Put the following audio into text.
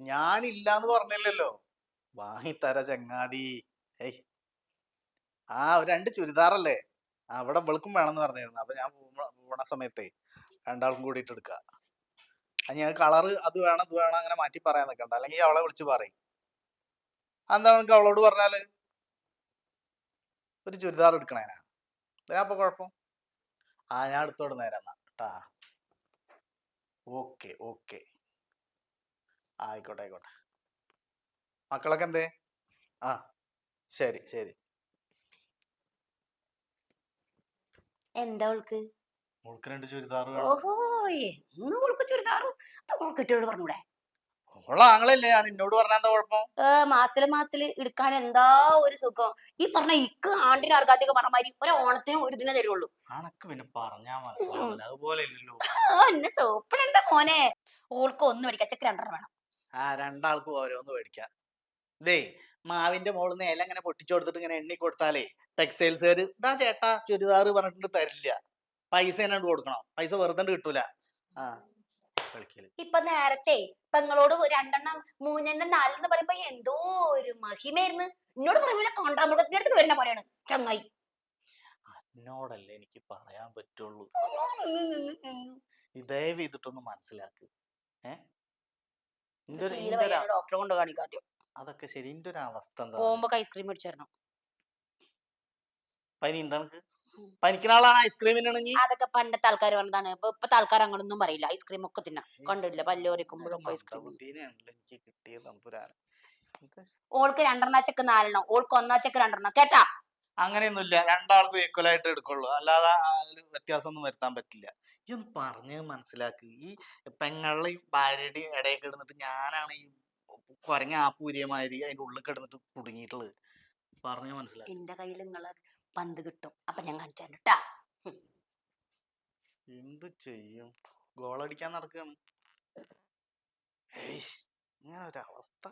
ഞാനില്ലാന്ന് പറഞ്ഞില്ലല്ലോ. വാങ്ങിത്തര ചങ്ങാതി. ഏയ് ആ രണ്ട് ചുരിദാറല്ലേ? അവിടെ വെളുക്കും വേണമെന്ന് പറഞ്ഞിരുന്നു. അപ്പൊ ഞാൻ പോണ- സമയത്തെ രണ്ടാൾക്കും കൂടിയിട്ട് എടുക്ക. അത് ഞാൻ കളറ് അത് വേണം ഇത് വേണം അങ്ങനെ മാറ്റി പറയാൻ നിൽക്കണ്ട അല്ലെങ്കിൽ അവളെ വിളിച്ച് പറയും. എന്താ നമുക്ക് അവളോട് പറഞ്ഞാൽ? ഒരു ചുരിദാർ എടുക്കണേനാ ഇതിനാ അപ്പൊ കുഴപ്പം. ആ ഞാൻ എടുത്തോട് നേരം എന്നാ. കേട്ടാ ഓക്കെ ഓക്കെ. ആയിക്കോട്ടെ ആയിക്കോട്ടെ. മക്കളൊക്കെ എന്തേ ആ ശരി ശരി. എന്താ മോൾക്ക് രണ്ട് ചുരിദാർ ഓഹോ എന്ന് ചുരിദാറും. പറഞ്ഞൂടെ? ഞാൻ എന്നോട് പറഞ്ഞ എന്താ കുഴപ്പം? മാസത്തിൽ മാസത്തിൽ എടുക്കാൻ എന്താ ഒരു സുഖം. ഈ പറഞ്ഞ ഇക്ക് ആണ്ടിന് അർക്കാത്തൊക്കെ പറഞ്ഞ മാതിരി ഒരു ഓണത്തിനും ഒരു ദിനം തരുള്ളൂ. അണക്ക് പിന്നെ പറഞ്ഞാ അതുപോലെ എന്നെ മോനെ. ഓൾക്ക് ഒന്നും അടിക്കാൻ ചെക്ക് രണ്ടെണ്ണം വേണം. ആ രണ്ടാൾക്കും ഓരോന്ന് മേടിക്കാം. ഇതേ മാവിന്റെ മുകളിൽ നിന്ന് ഇല ഇങ്ങനെ പൊട്ടിച്ചു കൊടുത്തിട്ട് ഇങ്ങനെ എണ്ണി കൊടുത്താലേ ടെക്സ്റ്റൈൽസുകാർ ഇതാ ചേട്ടാ ചുരിദാർ പറഞ്ഞിട്ട് തരില്ല. പൈസ തന്നെ കൊടുക്കണം. പൈസ വെറുതെ കിട്ടൂല. ആ കളിക്കൽ. ഇപ്പൊ നേരത്തെ പെങ്ങളോട് രണ്ടെണ്ണം മൂന്നെണ്ണം നാലെണ്ണം പറയുമ്പോ എന്തോ ഒരു മഹിമയായിരുന്നു. എന്നോട് പറയുമ്പോൾ കോണ്ടാമൃഗത്തിന്റെ അടുത്ത് വരുന്ന പോലെയാണ്. ചങ്ങായി. എന്നോടല്ലേ എനിക്ക് പറയാൻ പറ്റുള്ളൂ. ദയവ് ചെയ്തിട്ടൊന്ന് മനസ്സിലാക്ക്. ഏ ഇന്റെ ഒരു- ഇന്റെ ഒരു- ഡോക്ടറെ കൊണ്ട് കാണിക്കാറ്റും. അതൊക്കെ ശരി. ഇന്റെ ഒരു അവസ്ഥ എന്താ പോകുമ്പോ ഐസ്ക്രീം മേടിച്ചായിരുന്നു. പനി ഉണ്ടോ നിനക്ക് പനിക്കുന്ന ആളാണ് ഐസ്ക്രീമിനാണെങ്കിൽ അതൊക്കെ പണ്ടത്തെ ആൾക്കാർ പറഞ്ഞതാണ്. ഇപ്പൊ ഇപ്പൊ ആൾക്കാർ അങ്ങനൊന്നും പറയില്ല. ഐസ്ക്രീം ഒക്കെ തിന്നാ. കണ്ടില്ല പല്ലോരിക്കുമ്പോഴൊക്കെ ഐസ്ക്രീം. ഓൾക്ക് രണ്ടെണ്ണാച്ചക്ക് നാലെണ്ണം. ഓൾക്ക് ഒന്നാച്ചക്ക് രണ്ടെണ്ണം. കേട്ടാ? അങ്ങനെയൊന്നുമില്ല. രണ്ടാൾക്കും ഈക്വൽ ആയിട്ട് എടുക്കുള്ളൂ. അല്ലാതെ വ്യത്യാസമൊന്നും വരുത്താൻ പറ്റില്ല. ഈ ഒന്ന് പറഞ്ഞ് മനസ്സിലാക്കി. ഈ പെങ്ങളുടെയും ഭാര്യയുടെയും ഇടയിൽ കിടന്നിട്ട് ഞാനാണ് ഈ കുരങ്ങ ആ പൂരിയമാതിരി അതിന്റെ ഉള്ളിൽ കിടന്നിട്ട് കുടുങ്ങിയിട്ടുള്ളത്. പറഞ്ഞ് മനസ്സിലാക്കി. എന്റെ കയ്യിൽ നിങ്ങൾ പന്ത് കിട്ടും. അപ്പൊ ഞാൻ കാണിച്ചാൽ കേട്ടാ. എന്ത് ചെയ്യും? ഗോളടിക്കാൻ നടക്കുകയാണ് ഇങ്ങനെ ഒരവസ്ഥ